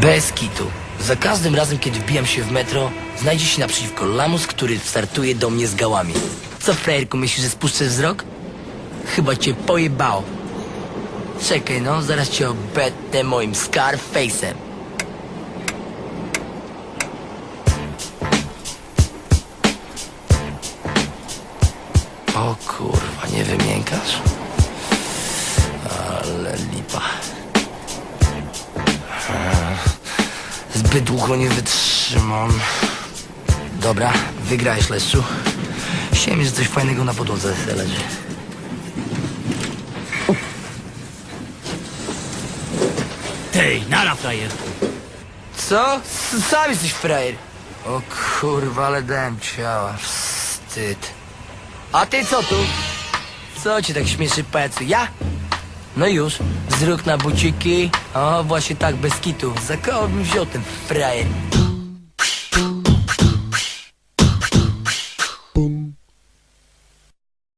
Bez kitu. Za każdym razem, kiedy wbijam się w metro, znajdzie się naprzeciwko lamus, który startuje do mnie z gałami. Co, frajerku, myślisz, że spuszczę wzrok? Chyba cię pojebało. Czekaj, no, zaraz cię obetnę moim Scarface'em. O kurwa, nie wymiękasz? Zbyt długo nie wytrzymam. Dobra, wygrałeś, Leszczu. Chciałem, że coś fajnego na podłodze leży. Tej, nara frajer. Co? S- Sam jesteś frajer. O kurwa, ale dałem ciała. Wstyd. A ty co tu? Co cię tak śmieszy, pajacu? Ja? No już, wzrok na buciki. O, właśnie tak, bez kitu. Za koło bym wziął ten frajer.